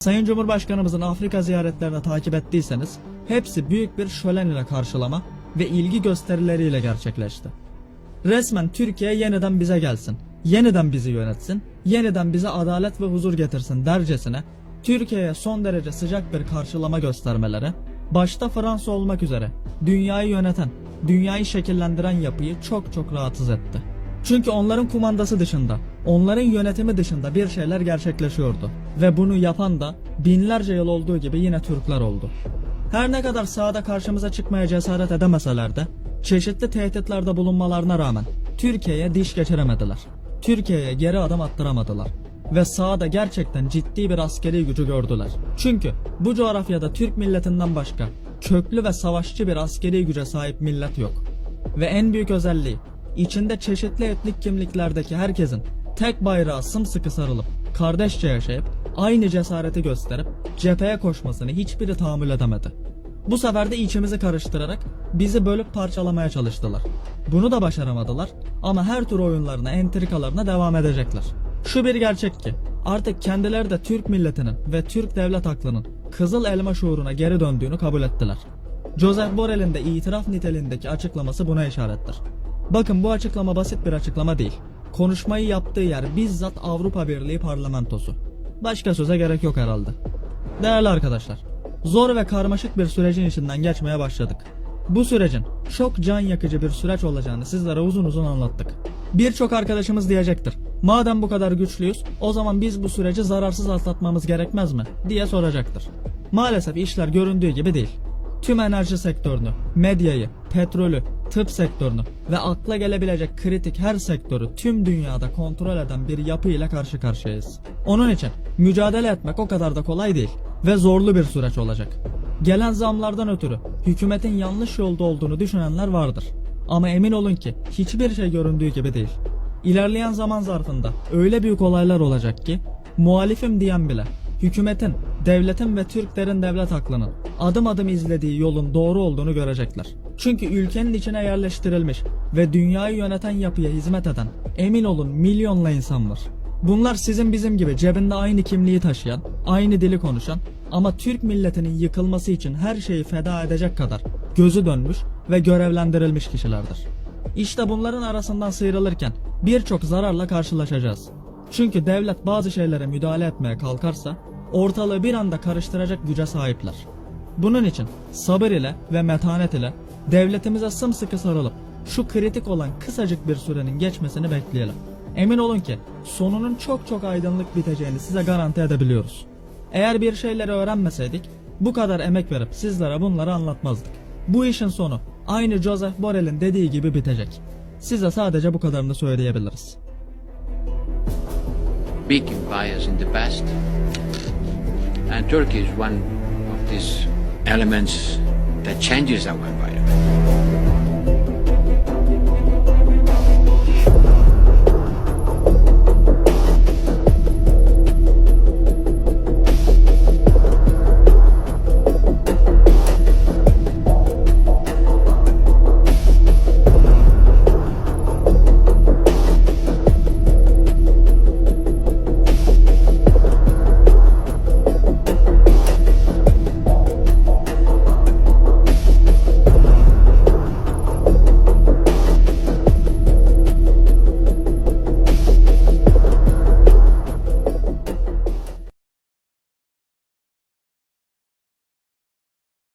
Sayın Cumhurbaşkanımızın Afrika ziyaretlerini takip ettiyseniz hepsi büyük bir şölen ile karşılama ve ilgi gösterileriyle gerçekleşti. Resmen Türkiye yeniden bize gelsin, yeniden bizi yönetsin, yeniden bize adalet ve huzur getirsin dercesine Türkiye'ye son derece sıcak bir karşılama göstermeleri, başta Fransa olmak üzere dünyayı yöneten, dünyayı şekillendiren yapıyı çok çok rahatsız etti. Çünkü onların kumandası dışında, onların yönetimi dışında bir şeyler gerçekleşiyordu. Ve bunu yapan da binlerce yıl olduğu gibi yine Türkler oldu. Her ne kadar sahada karşımıza çıkmaya cesaret edemeseler de, çeşitli tehditlerde bulunmalarına rağmen Türkiye'ye diş geçiremediler. Türkiye'ye geri adım attıramadılar. Ve sahada gerçekten ciddi bir askeri gücü gördüler. Çünkü bu coğrafyada Türk milletinden başka köklü ve savaşçı bir askeri güce sahip millet yok. Ve en büyük özelliği içinde çeşitli etnik kimliklerdeki herkesin tek bayrağa sımsıkı sarılıp kardeşçe yaşayıp aynı cesareti gösterip cepheye koşmasını hiçbiri tahammül edemedi. Bu sefer de içimizi karıştırarak bizi bölüp parçalamaya çalıştılar. Bunu da başaramadılar ama her tür oyunlarına, entrikalarına devam edecekler. Şu bir gerçek ki artık kendileri de Türk milletinin ve Türk devlet aklının kızıl elma şuuruna geri döndüğünü kabul ettiler. Joseph Borrell'in de itiraf niteliğindeki açıklaması buna işarettir. Bakın bu açıklama basit bir açıklama değil. Konuşmayı yaptığı yer bizzat Avrupa Birliği parlamentosu. Başka söze gerek yok herhalde. Değerli arkadaşlar, zor ve karmaşık bir sürecin içinden geçmeye başladık. Bu sürecin çok can yakıcı bir süreç olacağını sizlere uzun uzun anlattık. Birçok arkadaşımız diyecektir. Madem bu kadar güçlüyüz, o zaman biz bu süreci zararsız atlatmamız gerekmez mi? diye soracaktır. Maalesef işler göründüğü gibi değil tüm enerji sektörünü, medyayı, petrolü, tıp sektörünü ve akla gelebilecek kritik her sektörü tüm dünyada kontrol eden bir yapı ile karşı karşıyayız. Onun için mücadele etmek o kadar da kolay değil ve zorlu bir süreç olacak. Gelen zamlardan ötürü hükümetin yanlış yolda olduğunu düşünenler vardır. Ama emin olun ki hiçbir şey göründüğü gibi değil. İlerleyen zaman zarfında öyle büyük olaylar olacak ki muhalifim diyen bile hükümetin, devletin ve Türklerin devlet aklının adım adım izlediği yolun doğru olduğunu görecekler. Çünkü ülkenin içine yerleştirilmiş ve dünyayı yöneten yapıya hizmet eden emin olun milyonla insan var. Bunlar sizin bizim gibi cebinde aynı kimliği taşıyan, aynı dili konuşan ama Türk milletinin yıkılması için her şeyi feda edecek kadar gözü dönmüş ve görevlendirilmiş kişilerdir. İşte bunların arasından sıyrılırken birçok zararla karşılaşacağız. Çünkü devlet bazı şeylere müdahale etmeye kalkarsa ortalığı bir anda karıştıracak güce sahipler. Bunun için sabır ile ve metanet ile devletimize sımsıkı sarılıp şu kritik olan kısacık bir sürenin geçmesini bekleyelim. Emin olun ki sonunun çok çok aydınlık biteceğini size garanti edebiliyoruz. Eğer bir şeyleri öğrenmeseydik bu kadar emek verip sizlere bunları anlatmazdık. Bu işin sonu aynı Joseph Borrell'in dediği gibi bitecek. Size sadece bu kadarını söyleyebiliriz. big empires in the past. And Turkey is one of these elements that changes our environment.